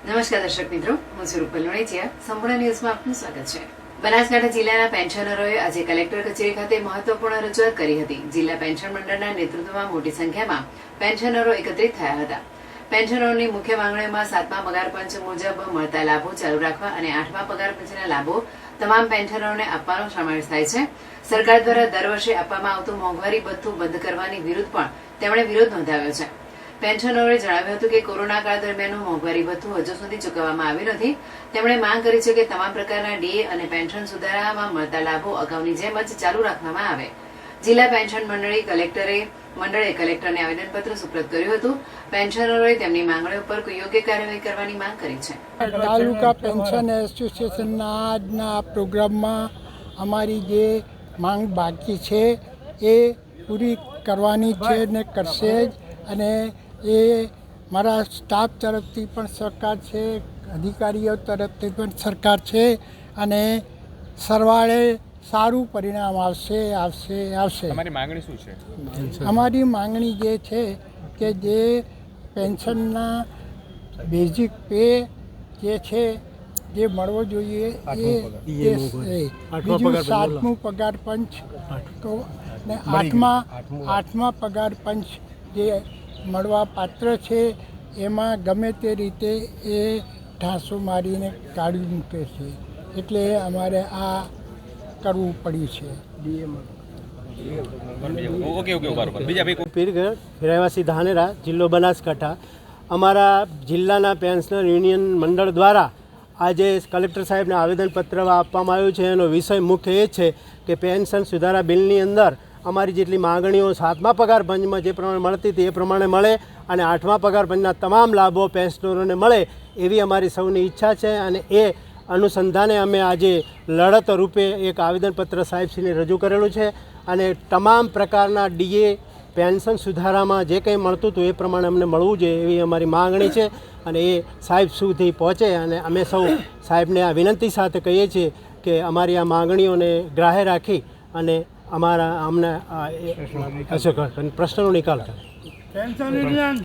નમસ્કાર દર્શક મિત્રો, હું સ્વરૂપ રૂપલ સંપૂર્ણ ન્યૂઝમાં આપનું સ્વાગત છે. બનાસકાંઠા જિલ્લાના પેન્શનરોએ આજે કલેક્ટર કચેરી ખાતે મહત્વપૂર્ણ રજૂઆત કરી હતી. જિલ્લા પેન્શન મંડળના નેતૃત્વમાં મોટી સંખ્યામાં પેન્શનરો એકત્રિત થયા હતા. પેન્શનરોની મુખ્ય માંગણીઓમાં સાતમા પગાર પંચ મુજબ મળતા લાભો ચાલુ રાખવા અને આઠમા પગાર પંચના લાભો તમામ પેન્શનરોને આપવાનો સમાવેશ થાય છે. સરકાર દ્વારા દર વર્ષે આપવામાં આવતું મોંઘવારી ભથ્થું બંધ કરવાની વિરુદ્ધ પણ તેમણે વિરોધ નોંધાવ્યો છે. પેન્શનરોએ જણાવ્યું હતું કે કોરોના કાળ દરમિયાનનું મોંઘવારી ભથ્થું હજુ સુધી ચૂકવવામાં આવ્યું નથી. તેમણે માંગ કરી છે કે તમામ પ્રકારના ડીએ અને પેન્શન સુધારામાં મળતા લાભો અગાઉની જેમ જ ચાલુ રાખવામાં આવે. જિલ્લા પેન્શન મંડળી કલેક્ટરે, મંડળે કલેક્ટરને આવેદનપત્ર સુપ્રત કર્યું હતું. પેન્શનરોએ તેમની માંગણીઓ પર યોગ્ય કાર્યવાહી કરવાની માંગ કરી છે. તાલુકા પેન્શન એસોસિએશનના આજના પ્રોગ્રામમાં અમારી જે માંગ બાકી છે એ પૂરી કરવાની છે ને કરશે જ. અને એ મારા સ્ટાફ તરફથી પણ સરકાર છે અધિકારીઓ તરફથી પણ સરકાર છે અને સરવાળે સારું પરિણામ આવશે આવશે આવશે. અમારી માંગણી શું છે? અમારી માંગણી જે છે કે જે પેન્શનના બેઝિક પે જે છે જે મળવો જોઈએ એ. બીજું સાતમું પગાર પંચ. તો ને આઠમા. આઠમા પગાર પંચ જે મળવા પાત્ર છે એમાં ગમે તે રીતે એ ઢાંસો મારીને કાઢી મૂકે છે. એટલે અમારે આ કરવું પડ્યું છે. ઓકે ઓકે ઊભા રહો. બીજા ભાઈ કોઈ- પીરગઢ રહેવાસી ધાનેરા જિલ્લો બનાસકાંઠા. અમારા જિલ્લાના પેન્શનર યુનિયન મંડળ દ્વારા આજે કલેક્ટર સાહેબને આવેદનપત્ર આપવામાં આવ્યું છે. એનો વિષય મુખ્ય એ છે કે પેન્શન સુધારા બિલની અંદર અમારી જેટલી માગણીઓ સાતમા પગાર પંચમાં જે પ્રમાણે મળતી હતી એ પ્રમાણે મળે અને આઠમા પગાર પંચના તમામ લાભો પેન્શનરોને મળે એવી અમારી સૌની ઈચ્છા છે અને એ અનુસંધાને અમે આજે લડત રૂપે એક આવેદનપત્ર સાહેબશ્રીને રજૂ કરેલું છે અને તમામ પ્રકારના ડીએ, પેન્શન સુધારામાં જે કંઈ મળતું હતું એ પ્રમાણે અમને મળવું જોઈએ એવી અમારી માંગણી છે અને એ સાહેબ સુધી પહોંચે અને અમે સૌ સાહેબને આ વિનંતી સાથે કહીએ છીએ કે અમારી આ માગણીઓને ગ્રાહે રાખી અને અમારા અમને આ એ- પ્રશ્નનો નિકાલ. કરે